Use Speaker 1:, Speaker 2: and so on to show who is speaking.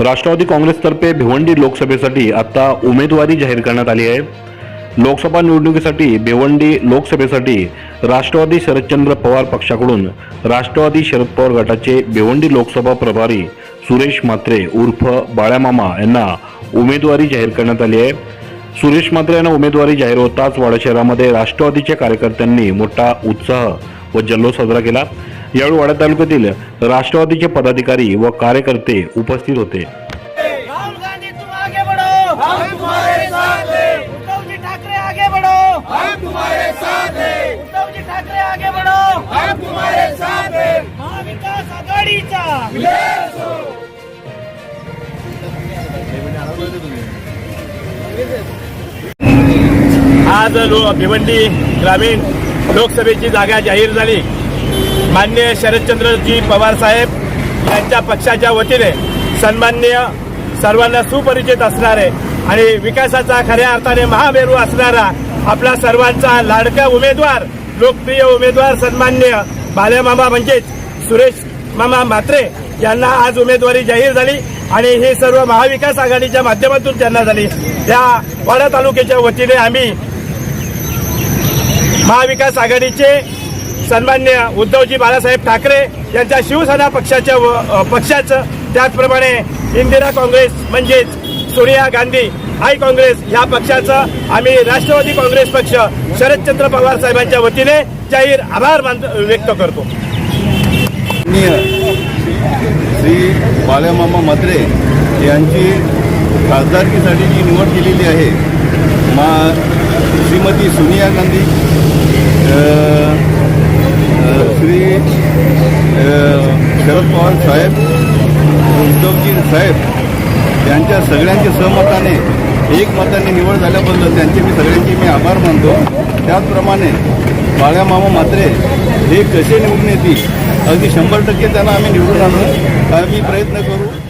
Speaker 1: राष्ट्रवादी काँग्रेसतर्फे भिवंडी लोकसभेसाठी आता उमेदवारी जाहीर करण्यात आली आहे. लोकसभा निवडणुकीसाठी भिवंडी लोकसभेसाठी राष्ट्रवादी शरदचंद्र पवार पक्षाकडून राष्ट्रवादी शरद पवार गटाचे भिवंडी लोकसभा प्रभारी सुरेश म्हात्रे उर्फ बाळ्यामामा यांना उमेदवारी जाहीर करण्यात आली आहे. सुरेश म्हात्रे यांना उमेदवारी जाहीर होताच वाडा शहरामध्ये राष्ट्रवादीच्या कार्यकर्त्यांनी मोठा उत्साह व जल्लोष साजरा केला. यावेळी वाडा तालुक्यातील राष्ट्रवादीचे पदाधिकारी व कार्यकर्ते उपस्थित होते.
Speaker 2: राहुल गांधी तुम आगे बढ़ो. हम तुम्हारे साथ हैं. उद्धव जी ठाकरे आगे बढ़ो. हम तुम्हारे साथ हैं. उद्धव जी ठाकरे आगे बढ़ो. हम तुम्हारे साथ हैं. महाविकास आघाडीचा
Speaker 3: आज लो भिवंडी ग्रामीण लोकसभेची जागा जाहीर झाली. मान्य शरदचंद्रजी पवार साहेब यांच्या पक्षाच्या वतीने सन्मान्य सर्वांना सुपरिचित असणारे आणि विकासाचा खऱ्या अर्थाने महामेरू असणारा आपला सर्वांचा लाडका उमेदवार लोकप्रिय उमेदवार सन्मान्य बाल्यामामा म्हणजेच सुरेश मामा म्हात्रे यांना आज उमेदवारी जाहीर झाली आणि हे सर्व महाविकास आघाडीच्या माध्यमातून त्यांना झाली. त्या वाडा तालुक्याच्या वतीने आम्ही महाविकास आघाडीचे सन्मान्य उद्धवजी बाळासाहेब ठाकरे यांच्या शिवसेना पक्षाच्या व- पक्षाचं त्याचप्रमाणे इंदिरा काँग्रेस म्हणजेच सोनिया गांधी आय काँग्रेस ह्या पक्षाचं आम्ही राष्ट्रवादी काँग्रेस पक्ष शरदचंद्र पवार साहेबांच्या वतीने जाहीर आभार मान व्यक्त करतो.
Speaker 4: श्री बाळ्यामामा म्हात्रे यांची खासदारकीसाठी जी निवड केलेली आहे मा श्रीमती सोनिया गांधी श्री शरद पवार साहेब उद्धवजी साहेब यांच्या सगळ्यांच्या सहमताने एक मताने निवड झाल्याबद्दल त्यांचे मी सगळ्यांचे मी आभार मानतो. त्याचप्रमाणे बाळ्यामामा मात्रे हे कसे निवडून येतील? अगदी शंभर टक्के त्यांना आम्ही निवडून आणू. आम्ही प्रयत्न करू.